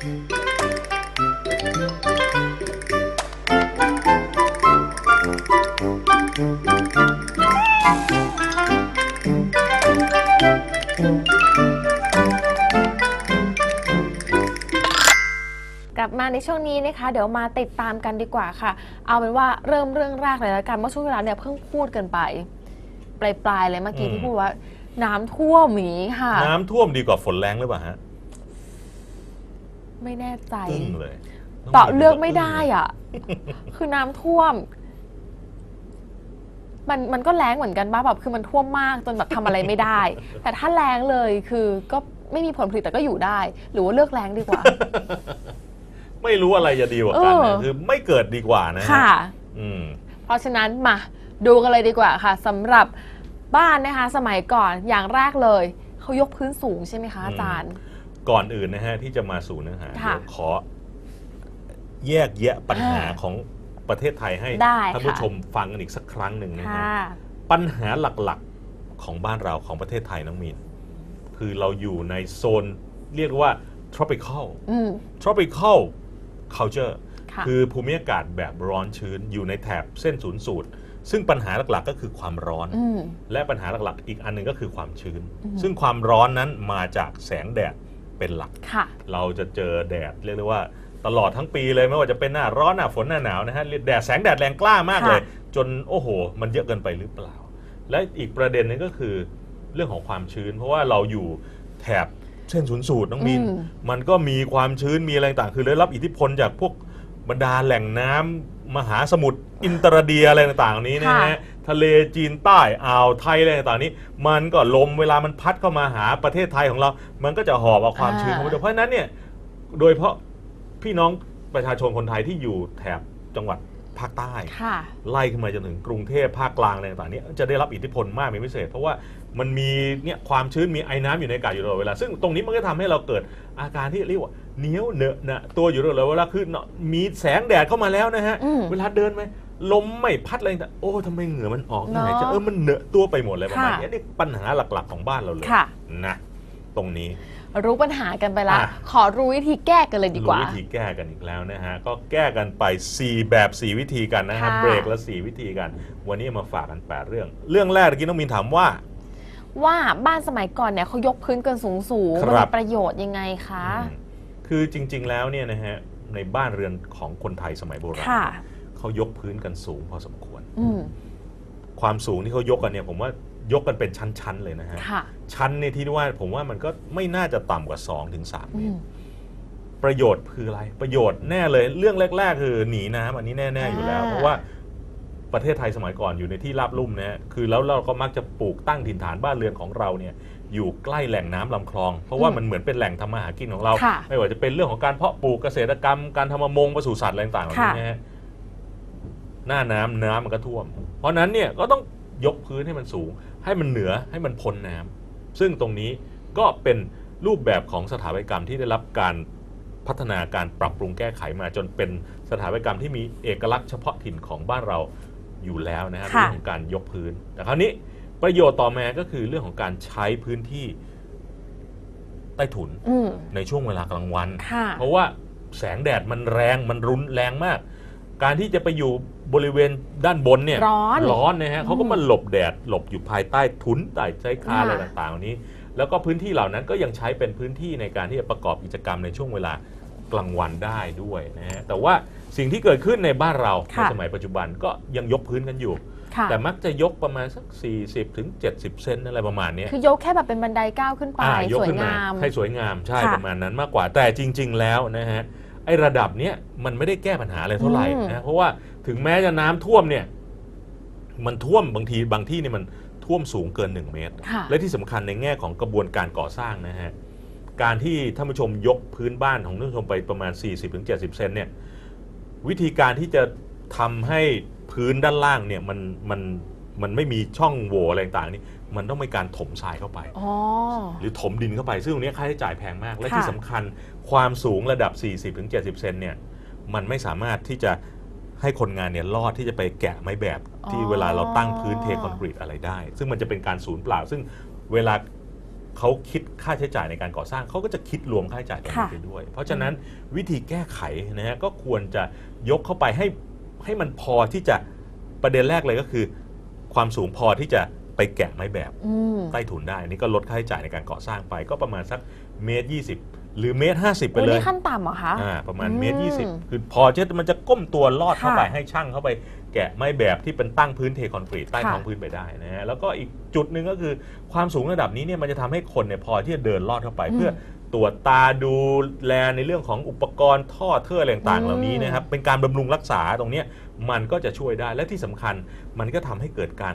กลับมาในช่วงนี้นะคะ เดี๋ยวมาติดตามกันดีกว่าค่ะ เอาเป็นว่าเริ่มเรื่องแรกเลยละกันเมื่อช่วงเวลาเนี่ยเพิ่งพูดกันไป ปลายๆเลยเมื่อกี้ที่พูดว่า น้ำท่วมหมีค่ะ น้ำท่วมดีกว่าฝนแรงหรือเปล่าฮะ ไม่แน่ใจตึ้งเลยต่อเลือกไม่ได้อะ คือน้ำท่วม มันมันก็แรงเหมือนกันบ้าแบบคือมันท่วมมากจนแบบทำอะไรไม่ได้ แต่ถ้าแรงเลยคือก็ไม่มีผลผลิตแต่ก็อยู่ได้ หรือว่าเลือกแรงดีกว่า ไม่รู้อะไรจะดีกว่ากันเอนะอคือไม่เกิดดีกว่านะฮค่ะ อืม เพราะฉะนั้นมาดูกันเลยดีกว่าค่ะสำหรับบ้านนะคะ สมัยก่อนอย่างแรกเลย เขายกพื้นสูงใช่ไหมคะอาจารย์ ก่อนอื่นนะฮะที่จะมาสู่เนื้อหาค่ะ เดี๋ยวขอแยกแยะปัญหาอ่าของประเทศไทยให้ได้ท่านผู้ค่ะ ชมฟังกันอีกสักครั้งหนึ่งนะฮะ ค่ะ ปัญหาหลักๆของบ้านเราของประเทศไทยน้องมีนคือเราอยู่ในโซนเรียกว่า tropical อืม tropical culture ค่ะ คือภูมิอากาศแบบร้อนชื้นอยู่ในแถบเส้นศูนย์สูตร ซึ่งปัญหาหลักๆก็คือความร้อน อืม และปัญหาหลักๆ อีกอันหนึ่งก็คือความชื้น อืม ซึ่งความร้อนนั้นมาจากแสงแดด เป็นหลักค่ะเราจะเจอแดดเรียกได้ว่าตลอดทั้งปีเลยไม่ว่าจะเป็นหน้าร้อนหน้าฝนหน้าหนาวนะฮะแดดแสงแดดแรงกล้ามากค่ะเลย จนโอ้โห มันเยอะเกินไปหรือเปล่า และอีกประเด็นหนึงก็คือเรื่องของความชื้น เพราะว่าเราอยู่แถบเส้นศูนย์สูตรน้องมินอืมมันก็มีความชื้นมีอะไรต่างๆคือได้รับอิทธิพลจากพวกบรรดาแหล่งน้ำ มหาสมุทรอินเตอร์เดียอะไรต่างๆเหล่านี้นะฮะค่ะทะเลจีนใต้อ่าวไทยอะไรต่างๆนี้ มันก็ลมเวลามันพัดเข้ามาหาประเทศไทยของเรา มันก็จะหอบเอาความชื้นเข้ามาด้วยเพราะฉะนั้นเนี่ยโดยเฉพาะพี่น้องประชาชนคนไทยที่อยู่แถบจังหวัดภาคใต้ค่ะไล่ขึ้นมาจนถึงกรุงเทพภาคกลางอะไรต่างๆเนี้จะได้รับอิทธิพลมากเป็นพิเศษ เพราะว่ามันมีเนี่ยความชื้นมีไอ้น้ำอยู่ในอากาศอยู่ตลอดเวลาซึ่งตรงนี้มันก็ทำให้เราเกิดอาการที่เรียกว่า เหนียวเหนอะหนะตัวอยู่ตลอดเวลาคือเนอะมีแสงแดดเข้ามาแล้วนะฮะอืมเวลาเดินไหมลมไม่พัดอะไรต่างโอ้ทำไมเหงื่อมันออกเนอะหายใจเออมันเหนอะตัวไปหมดเลยประมาณค่ะนี้นี่ปัญหาหลักๆของบ้านเราเลยค่ะนะตรงนี้รู้ปัญหากันไปละอะขอรู้วิธีแก้กันเลยดีกว่ารู้วิธีแก้กันอีกแล้วนะฮะ ก็แก้กันไป 4 แบบ 4 วิธีกันนะฮะค่ะเบรกละ 4 วิธีกัน วันนี้มาฝากกัน 8 เรื่อง เรื่องแรกเมื่อกี้น้องมินถามว่า ว่าบ้านสมัยก่อนเนี่ยเขายกพื้นกันสูงสูงๆคมันรัมีบประโยชน์ยังไงคะอืม คือจริง ๆ แล้วเนี่ยนะฮะในบ้านเรือนของคนไทยสมัยโบราณค่ะเขายกพื้นกันสูงพอสมควร อืมความสูงที่เขายกกันเนี่ยผมว่ายกกันเป็นชั้นๆเลยนะฮะ ค่ะชั้นเนี่ยที่ว่าผมว่ามันก็ไม่น่าจะต่ำกว่า2-3ถึง3เมอืตม ร ประโยชน์คืออะไรประโยชน์แน่เลยเรื่องแรก ๆ คือหนีน้ำอันนี้แน่ ๆ อยู่แล้ว อ่า เพราะว่าประเทศไทยสมัยก่อนอยู่ในที่ราบลุ่มนะฮะคือแล้วเราก็มักจะปลูกตั้งถิ่นฐานบ้านเรือนของเราเนี่ย อยู่ใกล้แหล่งน้ำลำคลอง เพราะว่ามันเหมือนเป็นแหล่งทำมาหากินของเราค่ะไม่ว่าจะเป็นเรื่องของการเพาะปลูกเกษตรกรรม การทำประมงปศุสัตว์อะไรต่างๆเหล่านี้นะฮะหน้าน้ำน้ำมันก็ท่วม เพราะฉะนั้นเนี่ยก็ต้องยกพื้นให้มันสูง ให้มันเหนือให้มันพ้นน้ำซึ่งตรงนี้ก็เป็นรูปแบบของสถาปัตยกรรมที่ได้รับการพัฒนาการปรับปรุงแก้ไขมาจนเป็นสถาปัตยกรรมที่มีเอกลักษณ์เฉพาะถิ่นของบ้านเราอยู่แล้วนะครับค่ะเรื่องของการยกพื้น แต่คราวนี้ ประโยชน์ต่อมาก็คือเรื่องของการใช้พื้นที่ใต้ถุนอืม ในช่วงเวลากลางวัน ค่ะ เพราะว่าแสงแดดมันแรงมันรุนแรงมาก การที่จะไปอยู่บริเวณด้านบนเนี่ยร้อนร้อนนะฮะเขาก็อืมมาหลบแดดหลบอยู่ภายใต้ทุนใต้ใช้คาค่ะอะไรต่างๆเหล่านี้ แล้วก็พื้นที่เหล่านั้นก็ยังใช้เป็นพื้นที่ในการที่จะประกอบกิจกรรมในช่วงเวลากลางวันได้ด้วยนะฮะแต่ว่าสิ่งที่เกิดขึ้นในบ้านเราในค่ะ สมัยปัจจุบันก็ยังยกพื้นกันอยู่ค่ะ แต่มักจะยกประมาณสัก 40ถึง70 เซนอะไรประมาณเนี้ยคือยกแค่แบบเป็นบันไดก้าวขึ้นไปอ่ายกสวยขึ้นมางามให้สวยงามใช่ค่ะประมาณนั้นมากกว่าแต่จริง ๆ แล้วนะฮะไอ้ระดับเนี้ยมันไม่ได้แก้ปัญหาอะไรเท่าไหร่อืมนะเพราะว่าถึงแม้จะน้ำท่วมเนี่ยมันท่วมบางทีบางที่เนี่ยมันท่วมสูงเกิน 1 เมตรค่ะและที่สำคัญในแง่ของกระบวนการก่อสร้างนะฮะการที่ท่านผู้ชมยกพื้นบ้านของท่านผู้ชมไปประมาณ 40-70 เซนเนี่ยวิธีการที่จะทำให้ พื้นด้านล่างเนี่ยมันมันมันไม่มีช่องโหว่อะไรต่างๆนี่มันต้องมีการถมทรายเข้าไปอ๋อหรือถมดินเข้าไป ซึ่งตรงนี้ค่าใช้จ่ายแพงมาก และค่ะที่สำคัญความสูงระดับ 40-70 เซนเนี่ยมันไม่สามารถที่จะให้คนงานเนี่ยลอดที่จะไปแกะไม้แบบที่เวลาเราตั้งพื้นเทคอนกรีตอะไรได้ ซึ่งมันจะเป็นการสูญเปล่า ซึ่งเวลาเขาคิดค่าใช้จ่ายในการก่อสร้างเขาก็จะคิดรวมค่าใช้จ่ายตรงนี้ค่ะไปด้วย เพราะฉะนั้นวิธีแก้ไขนะฮะก็ควรจะยกเข้าไปให้ ให้มันพอที่จะประเด็นแรกเลยก็คือ ความสูงพอที่จะไปแกะไม้แบบอืมใต้ถุนได้อันนี่ก็ลดค่าใช้จ่ายในการก่อสร้างไป ก็ประมาณสักเมตรยี่สิบหรือเมตรห้าสิบไปวันเลยนี้ขั้นต่ำเหรอคะอ่าประมาณอืมเมตรยี่สิบคือพอจะมันจะก้มตัวลอดเข้าไปค่ะให้ช่างเข้าไปแกะไม้แบบที่เป็นตั้งพื้นเทคอนกรีตใต้ค่ะท้องพื้นไปได้นะฮะแล้วก็อีกจุดหนึ่งก็คือความสูงระดับนี้เนี่ยมันจะทำให้คนเนี่ยพอที่จะเดินลอดเข้าไปเพื่อ ตรวจตาดูแลในเรื่องของอุปกรณ์ท่อเทื่ออะไรต่างๆเหล่านี้นะครับ เป็นการบำรุงรักษาตรงเนี้ยมันก็จะช่วยได้และที่สำคัญมันก็ทำให้เกิดการ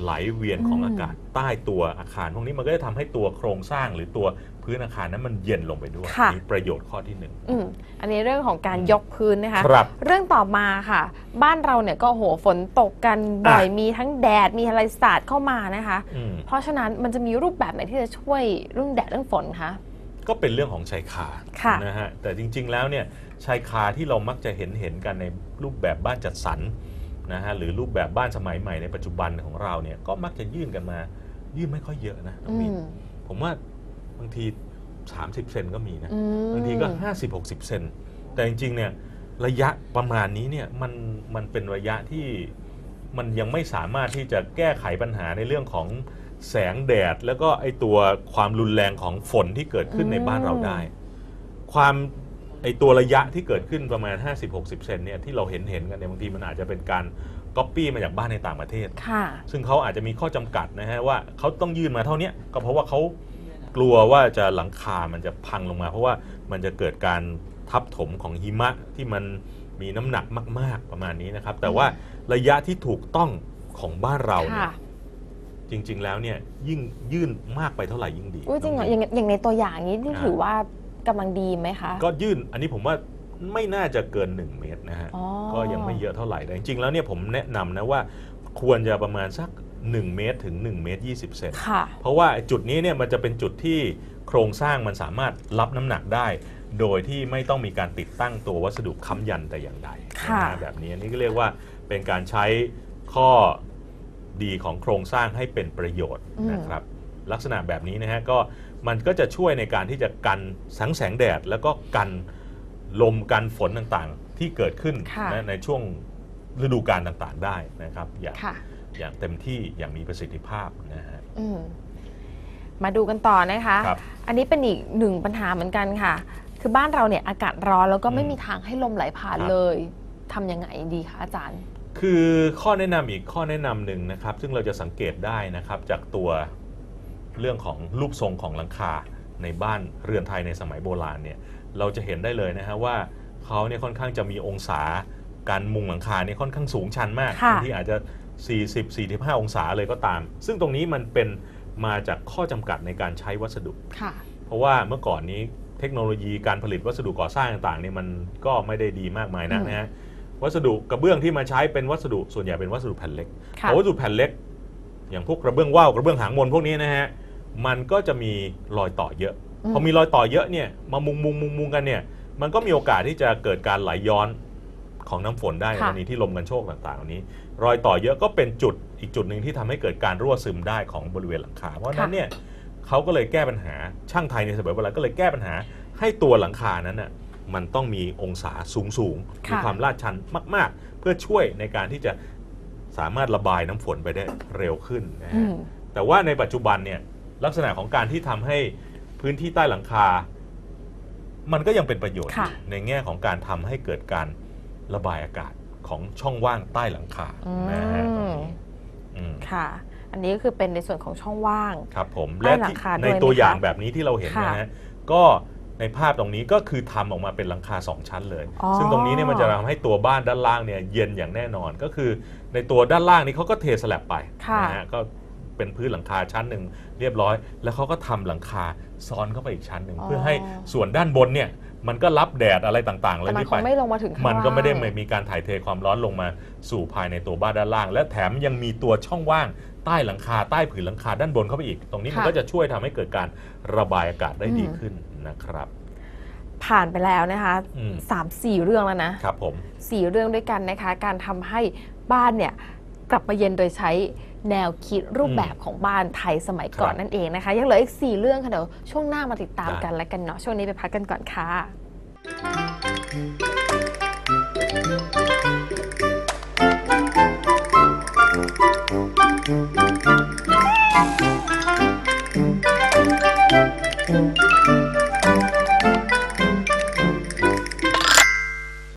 ไหลเวียนของอืมอากาศใต้ตัวอาคาร พวกนี้มันก็จะทำให้ตัวโครงสร้างหรือตัวพื้นอาคารนั้นมันเย็นลงไปด้วยค่ะมีประโยชน์ข้อที่หนึ่งอืมอันนี้เรื่องของการยกพื้นนะคะครับเรื่องต่อมาค่ะ บ้านเราเนี่ยก็โหฝนตกกันบ่อยอะมีทั้งแดดมีอะไรสาดเข้ามานะคะอืมเพราะฉะนั้นมันจะมีรูปแบบไหนที่จะช่วยเรื่องแดดเรื่องฝนคะ ก็เป็นเรื่องของชายคาค่ะนะฮะแต่จริง ๆ แล้วเนี่ยชายคาที่เรามักจะเห็นเห็นกันในรูปแบบบ้านจัดสรรนะฮะหรือรูปแบบบ้านสมัยใหม่ในปัจจุบันของเราเนี่ยก็มักจะยื่นกันมา ยื่นไม่ค่อยเยอะนะน้องอืมินมผมว่าบางที 30 เซนก็มีนะอืมบางทีก็ 50-60 เซนแต่จริงๆเนี่ยระยะประมาณนี้เนี่ยมันมันเป็นระยะที่มันยังไม่สามารถที่จะแก้ไขปัญหาในเรื่องของ แสงแดดแล้วก็ไอตัวความรุนแรงของฝนที่เกิดขึ้นในบ้านเราได้ ความไอตัวระยะที่เกิดขึ้นประมาณ 50-60 เซนเนี่ยที่เราเห็นเห็นกันเนี่ยบางทีมันอาจจะเป็นการก๊อปปี้มาจากบ้านในต่างประเทศค่ะซึ่งเขาอาจจะมีข้อจำกัดนะฮะว่าเขาต้องยื่นมาเท่าเนี้ยก็เพราะว่าเขากลัวว่าจะหลังคา มันจะพังลงมา เพราะว่ามันจะเกิดการทับถมของหิมะที่มันมีน้ำหนักมาก ๆประมาณนี้นะครับ แต่ว่าระยะที่ถูกต้องของบ้านเราเนี่ยค่ะ จริง ๆ แล้วเนี่ยยิ่งยื่นมากไปเท่าไหร่ยิ่งดี อุ้ยจริงเหรอน้อมิ้ย่านงอย่างในตัวอย่างนี้นี่อ่าถือว่ากำลังดีไหมคะ ก็ยื่นอันนี้ผมว่าไม่น่าจะเกิน 1 เมตรนะฮะ อ๋อ ก็ยังไม่เยอะเท่าไหร่แต่จริง ๆ แล้วเนี่ยผมแนะนำนะว่าควรจะประมาณสัก 1 เมตรถึง 1 เมตร 20 เซน ค่ะ เพราะว่าจุดนี้เนี่ยมันจะเป็นจุดที่โครงสร้างมันสามารถรับน้ำหนักได้ โดยที่ไม่ต้องมีการติดตั้งตัววัสดุค้ำยันแต่อย่างใดค่ะ นะฮะแบบนี้อันนี้ก็เรียกว่าเป็นการใช้ข้อ ดีของโครงสร้างให้เป็นประโยชน์นะครับ ลักษณะแบบนี้นะฮะก็มันก็จะช่วยในการที่จะกันสังแสงแดด แล้วก็กันลมกันฝนต่างๆ ที่เกิดขึ้นค่ะนะในช่วงฤดูกาลต่างๆได้นะครับ อย่างค่ะอย่างเต็มที่อย่างมีประสิทธิภาพนะฮะอืมมาดูกันต่อนะคะครับอันนี้เป็นอีกหนึ่งปัญหาเหมือนกันค่ะ คือบ้านเราเนี่ยอากาศร้อนแล้วก็ไม่อืมมีทางให้ลมไหลผ่านครับเลยทำยังไงดีคะอาจารย์ คือข้อแนะนำอีกข้อแนะนำหนึ่งนะครับ ซึ่งเราจะสังเกตได้นะครับจากตัวเรื่องของรูปทรงของหลังคาในบ้านเรือนไทยในสมัยโบราณเนี่ยเราจะเห็นได้เลยนะฮะว่าเขาเนี่ยค่อนข้างจะมีองศาการมุงหลังคาเนี่ยค่อนข้างสูงชันมากค่ะ บางทีอาจจะ 40-45 องศาเลยก็ตาม ซึ่งตรงนี้มันเป็นมาจากข้อจำกัดในการใช้วัสดุ ค่ะ เพราะว่าเมื่อก่อนนี้เทคโนโลยีการผลิตวัสดุก่อสร้างต่างๆเนี่ยมันก็ไม่ได้ดีมากมายนักอืมนะฮะ วัสดุกระเบื้องที่มาใช้เป็นวัสดุส่วนใหญ่เป็นวัสดุแผ่นเล็กค่ะเพราะวัสดุแผ่นเล็ก อย่างพวกกระเบื้องว่าวกระเบื้องหางมนพวกนี้นะฮะมันก็จะมีรอยต่อเยอะพอมีรอยต่อเยอะเนี่ยมามุงมุงมุงมุงกันเนี่ยมันก็มีโอกาสที่จะเกิดการไหลย้อนของน้ำฝนได้ในค่ะกรณีที่ลมกันโชกต่างๆเหล่านี้ รอยต่อเยอะก็เป็นจุดอีกจุดหนึ่งที่ทำให้เกิดการรั่วซึมได้ของบริเวณหลังคา เพราะฉะนั้นเนี่ยเขาก็เลยแก้ปัญหาช่างไทยในสมัยโบราณก็เลยแก้ปัญหาให้ตัวหลังคานั้นน่ะ มันต้องมีองศาสูงสูงๆค่ะมีความลาดชันมาก ๆ เพื่อช่วยในการที่จะสามารถระบายน้ำฝนไปได้เร็วขึ้นนะอืฮะมแต่ว่าในปัจจุบันเนี่ยลักษณะของการที่ทำให้พื้นที่ใต้หลังคา มันก็ยังเป็นประโยชน์อค่ะยู่ในแง่ของการทำให้เกิดการระบายอากาศของช่องว่างใต้หลังคาอืมนะฮะตรงนี้อืม ค่ะ อันนี้ก็คือเป็นในส่วนของช่องว่าง ครับผมใต้และหลัที่งคาด้วยในตัวไหมคะอย่างแบบนี้ที่เราเห็นค่ะ นะฮะก็ ในภาพตรงนี้ก็คือทำออกมาเป็นหลังคา 2 ชั้นเลยอ๋อซึ่งตรงนี้เนี่ยมันจะทำให้ตัวบ้านด้านล่างเนี่ยเย็นอย่างแน่นอนก็คือ ในตัวด้านล่างนี้เขาก็เทสลับไปค่ะนะฮะก็เป็นพื้นหลังคาชั้นหนึ่งเรียบร้อย แล้วเขาก็ทำหลังคาซ้อนเข้าไปอีกชั้นหนึ่งเพื่อให้ส่วนด้านบนเนี่ยมันก็รับแดดอะไรต่างๆแต่แล้วมันนี่คไปงไม่ลงมาถึงข้างมันก็ไม่ได้ล่างมีการถ่ายเทความร้อนลงมาสู่ภายในตัวบ้านด้านล่าง และแถมยังมีตัวช่องว่างใต้หลังคาใต้ผืนหลังคาด้านบนเข้าไปอีก ตรงนี้มันค่ะก็จะช่วยทำให้เกิดการระบายอากาศได้ดีอืมขึ้น นะครับ ผ่านไปแล้วนะคะอืม สามสี่เรื่องแล้วนะครับผม สี่เรื่องด้วยกันนะคะ การทำให้บ้านเนี่ยกลับมาเย็นโดยใช้แนวคิดรูปแบบของบ้านไทยสมัยก่อนครับนั่นเองนะคะ ยังเหลืออีก 4 เรื่องค่ะเดี๋ยวช่วงหน้ามาติดตามได้ กันแล้วกันเนาะช่วงนี้ไปพักกันก่อนค่ะค